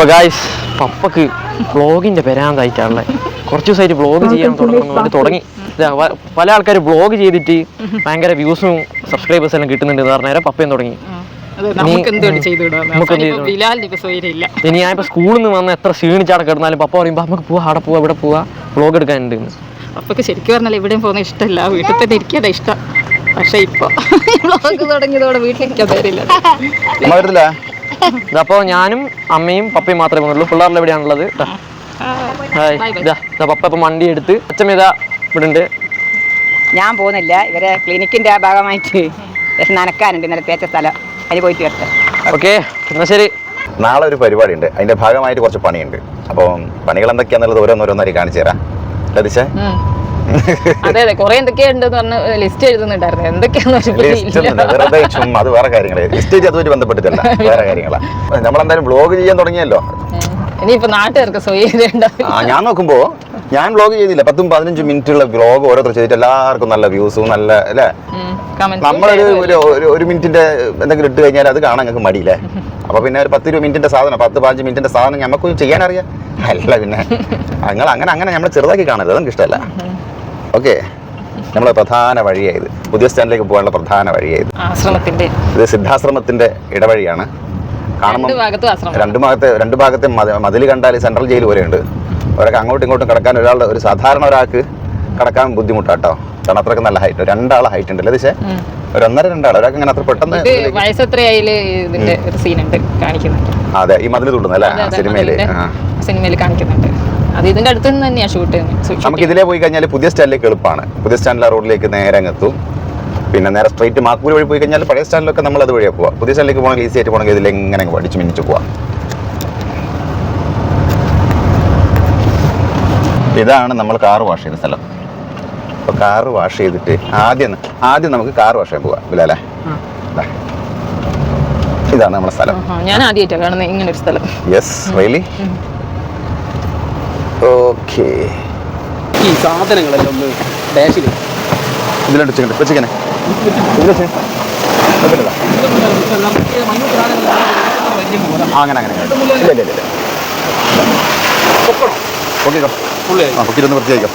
അപ്പൊ ഗായ്സ് പപ്പക്ക് ബ്ലോഗിന്റെ പെരാന്തായിട്ടാണല്ലേ? കുറച്ച് ദിവസമായിട്ട് ബ്ലോഗ് ചെയ്യാൻ തുടങ്ങുന്നു. തുടങ്ങി. പല ആൾക്കാർ ബ്ലോഗ് ചെയ്തിട്ട് ഭയങ്കര വ്യൂസും സബ്സ്ക്രൈബേഴ്സ് എല്ലാം കിട്ടുന്നുണ്ട് എന്ന് പറഞ്ഞാൽ പപ്പയും തുടങ്ങി. ഇനി ഞാൻ ഇപ്പൊ സ്കൂളിൽ നിന്ന് വന്ന എത്ര ക്ഷീണിച്ചാടെ കിടന്നാലും പപ്പ പറയുമ്പോ നമുക്ക് പോവാ അവിടെ പോവാ ഇവിടെ പോവാ ബ്ലോഗ് എടുക്കാനുണ്ട്. അപ്പൊക്ക് ശരിക്കും പറഞ്ഞാൽ എവിടെയും പോകുന്ന ഇഷ്ടമല്ല. വീട്ടിൽ തന്നെ ഇരിക്കാതെ ഇഷ്ടം. പക്ഷെ ഇപ്പൊ ബ്ലോഗ് തുടങ്ങിയതോടെ വീട്ടിലിരിക്കാൻ പേരില്ല ഇതപ്പോ ഞാനും അമ്മയും പപ്പയും മാത്രമേ പോകുന്നുള്ളൂ പിള്ളേരുടെ എവിടെയാണുള്ളത് ദാ. ഹായ്. ഇതാ ഇതാ പപ്പ ഇപ്പം വണ്ടി എടുത്ത് അച്ഛമ്മ ഇതാ ഇവിടെ ഉണ്ട് ഞാൻ പോകുന്നില്ല. ഇവരെ ക്ലിനിക്കിന്റെ ആ ഭാഗമായിട്ട് നനക്കാനുണ്ട് ഇന്നലെ തേച്ച സ്ഥലം. അതിന് പോയിട്ട് വരട്ടെ. ഓക്കെ എന്നാ ശരി. നാളെ ഒരു പരിപാടി ഉണ്ട് അതിന്റെ ഭാഗമായിട്ട് കുറച്ച് പണിയുണ്ട്. അപ്പം പണികൾ എന്തൊക്കെയാന്നുള്ളത് ഓരോന്നോരോന്നായി കാണിച്ചു തരാം. ലതിച്ചേ അതെ അതെ. കുറെ എന്തൊക്കെയുണ്ടെന്ന് പറഞ്ഞ് ലിസ്റ്റ് എഴുതുന്നുണ്ടായിരുന്നു. എന്തൊക്കെയാന്ന് ചുമ്മാ അത് വേറെ കാര്യങ്ങളെ. ലിസ്റ്റ് അതുമായി ബന്ധപ്പെട്ടിട്ടല്ല. വേറെ കാര്യങ്ങളാ. നമ്മളെന്തായാലും വ്ലോഗ് ചെയ്യാൻ തുടങ്ങിയല്ലോ. ഇനിയിപ്പോ നാട്ടുകാർക്ക് സ്വയം ആ ഞാൻ നോക്കുമ്പോ ഞാൻ വ്ലോഗ് ചെയ്തില്ല. പത്തും പതിനഞ്ചും മിനിറ്റുള്ള വ്ലോഗ് ഓരോരുത്തർ ചെയ്തിട്ട് എല്ലാവർക്കും നല്ല വ്യൂസും നല്ല അല്ലേ? നമ്മളൊരു ഒരു ഒരു- മിനിറ്റിന്റെ എന്തെങ്കിലും ഇട്ട് കഴിഞ്ഞാൽ അത് കാണാൻ ഞങ്ങൾക്ക് മടിയില്ലേ? അപ്പൊ പിന്നെ ഒരു പത്ത് ഇരുപത് മിനിറ്റിന്റെ സാധനം പത്ത് പതിനഞ്ച് മിനിറ്റിന്റെ സാധനം നമുക്ക് ചെയ്യാൻ അറിയാം അല്ല പിന്നെ നിങ്ങൾ അങ്ങനെ അങ്ങനെ നമ്മൾ ചെറുതാക്കി കാണരുത്. അതെനിക്ക് ഇഷ്ടമല്ല. ഓക്കെ. നമ്മളെ പ്രധാന വഴിയായത് പുതിയ സ്റ്റാൻഡിലേക്ക് പോകാനുള്ള പ്രധാന വഴിയായത് ആശ്രമത്തിന്റെ ഇത് സിദ്ധാശ്രമത്തിന്റെ ഇടവഴിയാണ്. രണ്ട് കാണുമ്പോൾ രണ്ടു ഭാഗത്തെ രണ്ട് ഭാഗത്തെ മതിൽ കണ്ടാൽ സെൻട്രൽ ജയിൽ പോലെയുണ്ട്. അവരൊക്കെ അങ്ങോട്ടും ഇങ്ങോട്ടും കിടക്കാൻ ഒരാളുടെ ഒരു സാധാരണ ഒരാൾക്ക് കിടക്കാൻ ബുദ്ധിമുട്ടാട്ടോ. കാരണം അത്രയ്ക്ക് നല്ല ഹൈറ്റ് രണ്ടാളെ ഹൈറ്റ് ഉണ്ട് അല്ലേ ദിശേ ഒരു ഒന്നര രണ്ടാൾ ഒരാൾക്ക് അങ്ങനെ അത്ര പെട്ടെന്ന് ഇതിന്റെ ഒരു സീനുണ്ട് കാണിക്കുന്നുണ്ട് അതെ ഈ മതിൽ അതെ, സിനിമയിൽ. സിനിമയിൽ കാണിക്കുന്നുണ്ട്. അത് ഇതിന്റെ അടുത്ത് നിന്ന് തന്നെയാണ് ഷൂട്ട് നമുക്ക് ഇതിലേ പോയി കഴിഞ്ഞാൽ പുതിയ സ്റ്റാൻഡിലേക്ക് എളുപ്പമാണ് പുതിയ സ്റ്റാൻഡിലെ റോഡിലേക്ക് നേരെ അങ്ങ് എത്തും പിന്നെ നേരെ സ്ട്രൈറ്റ് മാക്കൂർ വഴി പോയി കഴിഞ്ഞാൽ പഴയ സ്റ്റാൻഡിലൊക്കെ നമ്മൾ അത് വഴിയാണ് പോവാം. പുതിയ സ്റ്റാൻഡിലേക്ക് പോകണമെങ്കിൽ ഈസി ആയിട്ട് പോകണമെങ്കിൽ ഇതിൽ എങ്ങനെ പഠിച്ച് മിനിച്ച് പോവാം. ഇതാണ് നമ്മൾ കാർ വാഷ് ചെയ്യുന്ന സ്ഥലം. അപ്പോൾ കാർ വാഷ് ചെയ്തിട്ട് ആദ്യം ആദ്യം നമുക്ക് കാർ വാഷ് ചെയ്യാൻ പോവാം. ഇല്ലല്ലേ അല്ലേ? ഇതാണ് നമ്മുടെ സ്ഥലം. ഞാൻ ആദ്യമായിട്ടാണ് കാണുന്നത് ഇങ്ങനെ ഒരു സ്ഥലം യെസ് റിയലി ഓക്കേ. ഈ സാധനങ്ങളെല്ലാം ഒന്ന് ഡാഷിൽ ഇതിലോട്ട് വെച്ചിട്ടുണ്ട് വെച്ചിങ്ങനെ അങ്ങനെ അങ്ങനെ. ഇല്ല ഇല്ല ഇല്ല ഇല്ല. പൊക്കിക്കോ. ആ വൃത്തിയായിക്കോ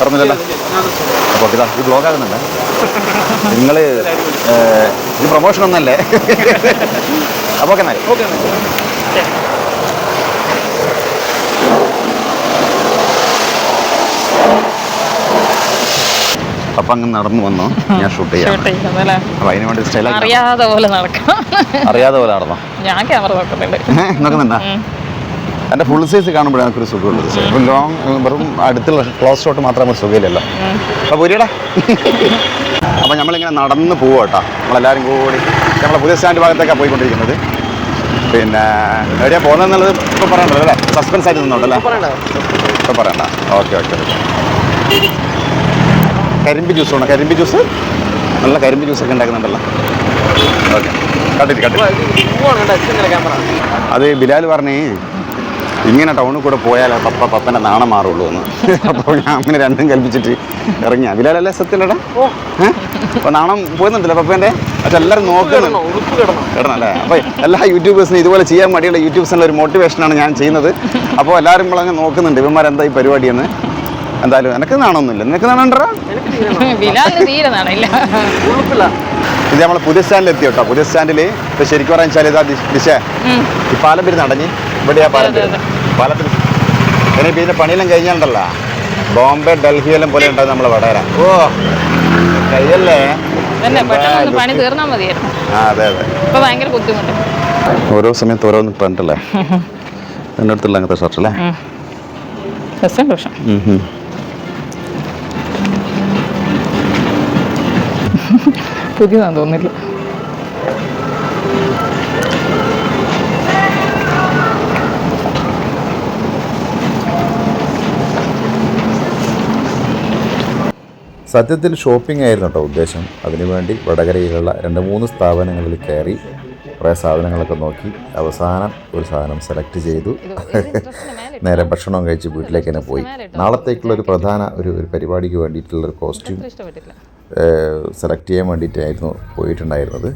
പറഞ്ഞില്ലല്ലോ. അപ്പോൾ ഇതാ ബ്ലോഗാകുന്നുണ്ട് നിങ്ങൾ ഇത് പ്രൊമോഷൻ ഒന്നല്ലേ? അപ്പോൾ ഓക്കെ എന്നാൽ അപ്പം അങ്ങ് നടന്നു വന്നു. ഞാൻ ഷൂട്ട് ചെയ്യാം. അപ്പോൾ അതിന് വേണ്ടി സ്റ്റൈലാക്കി അറിയാതെ പോലെ നടക്കാം അറിയാതെ പോലെ നടന്നോ? ഞാൻ ക്യാമറ നോക്കുന്നുണ്ട്. നോക്കുന്നുണ്ടോ? എന്റെ ഫുൾ സൈസ് കാണുമ്പോഴാണ് എനിക്കൊരു സുഖമുള്ളത് ഇപ്പം ലോങ് വെറും അടുത്തുള്ള ക്ലോസ് ഷോട്ട് മാത്രമേ സുഖമില്ലല്ലോ. അപ്പോൾ പുരിയടാ. അപ്പോൾ നമ്മളിങ്ങനെ നടന്ന് പോവുക കേട്ടോ നമ്മളെല്ലാവരും കൂടി നമ്മളെ പുതിയ സ്റ്റാൻഡ് ഭാഗത്തേക്കാണ് പോയിക്കൊണ്ടിരിക്കുന്നത്. പിന്നെ എവിടെയാണ് പോകുന്നതെന്നുള്ളത് ഇപ്പോൾ പറയണ്ടല്ലോ അല്ലേ? സസ്പെൻസ് ആയിട്ട് നിന്നോണ്ടല്ലേ ഇപ്പോൾ പറയണ്ട. Okay okay okay. കരിമ്പ് ജ്യൂസ് വേണം. കരിമ്പ് ജ്യൂസ് നല്ല കരിമ്പ് ജ്യൂസൊക്കെ ഉണ്ടാക്കുന്നുണ്ടല്ലോ. ഓക്കെ. കണ്ടിട്ട് കണ്ടിട്ട്. അത് ബിലാൽ പറഞ്ഞേ ഇങ്ങനെ ടൗണിൽ കൂടെ പോയാൽ പപ്പ പപ്പന്റെ നാണം മാറുള്ളൂ എന്ന്. അപ്പോൾ ഞാൻ അങ്ങനെ രണ്ടും കൽപ്പിച്ചിട്ട് ഇറങ്ങിയ. ബിലാലല്ലേ സത്യല്ലടാ അപ്പോൾ നാണം പോയിരുന്നുണ്ടല്ലോ പപ്പേന്റെ? പക്ഷെ എല്ലാവരും നോക്കുന്നുണ്ട് ഇടണല്ലേ അപ്പോൾ എല്ലാ യൂട്യൂബേഴ്സിനും ഇതുപോലെ ചെയ്യാൻ മടിയുള്ള യൂട്യൂബ്സിനുള്ള ഒരു മോട്ടിവേഷനാണ് ഞാൻ ചെയ്യുന്നത്. അപ്പോൾ എല്ലാവരും നമ്മളങ്ങ് നോക്കുന്നുണ്ട്. ഇവന്മാരെന്താ ഈ പരിപാടിയെന്ന്? എന്തായാലും എനിക്ക് നാണമൊന്നുമില്ല. നിനക്ക് നാണുണ്ടോ ബിലാലിന് തീരെ ഇത് നമ്മൾ പുതിയ സ്റ്റാൻഡിൽ എത്തി കേട്ടോ. പുതിയ സ്റ്റാൻഡിൽ ഇപ്പൊ ശരിക്കും പറയാൻ വെച്ചാൽ ഇതാ ദിശ ഈ പാലം പേര് നടഞ്ഞ് ഇവിടെയാ പാലം പേര് പാലത്തിൽ ഇനി ഇപ്പൊ ഇതിന്റെ പണിയെല്ലാം കഴിഞ്ഞാലുണ്ടല്ലോ ബോംബെ ഡൽഹി എല്ലാം പോലെ ഉണ്ടാവും നമ്മളെ വടകര. ഓ കയ്യല്ലേ? തന്നെ പെട്ടെന്ന് പണി തീർന്നാ മതിയായിരുന്നു. ആ അതെ അതെ. ഇപ്പൊ ഭയങ്കര ബുദ്ധിമുട്ട്. ഓരോ സമയത്ത് ഓരോന്ന് പറഞ്ഞിട്ടല്ലേ? എന്റെ അടുത്തുള്ള അങ്ങനത്തെ ഷർട്ടല്ലേ രസമുണ്ട് പുതിയതാന്ന് തോന്നില്ല സത്യത്തിൽ ഷോപ്പിംഗ് ആയിരുന്നു കേട്ടോ ഉദ്ദേശം. അതിനുവേണ്ടി വടകരയിലുള്ള രണ്ട് മൂന്ന് സ്ഥാപനങ്ങളിൽ കയറി കുറേ സാധനങ്ങളൊക്കെ നോക്കി അവസാനം ഒരു സാധനം സെലക്ട് ചെയ്തു. നേരെ ഭക്ഷണം കഴിച്ച് വീട്ടിലേക്ക് തന്നെ പോയി. നാളത്തേക്കുള്ള ഒരു പ്രധാന ഒരു ഒരു പരിപാടിക്ക് വേണ്ടിയിട്ടുള്ള ഒരു കോസ്റ്റ്യൂം സെലക്ട് ചെയ്യാൻ വേണ്ടിയിട്ടായിരുന്നു പോയിട്ടുണ്ടായിരുന്നത്.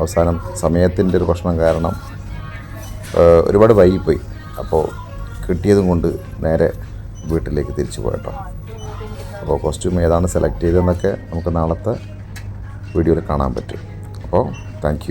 അവസാനം സമയത്തിന്റെ ഒരു പ്രശ്നം കാരണം ഒരുപാട് വൈകിപ്പോയി. അപ്പോൾ കിട്ടിയതും കൊണ്ട് നേരെ വീട്ടിലേക്ക് തിരിച്ചു പോയട്ടോ. അപ്പോൾ കോസ്റ്റ്യൂം ഏതാണ് സെലക്ട് ചെയ്തതെന്നൊക്കെ നമുക്ക് നാളത്തെ വീഡിയോയിൽ കാണാൻ പറ്റും. അപ്പോൾ താങ്ക്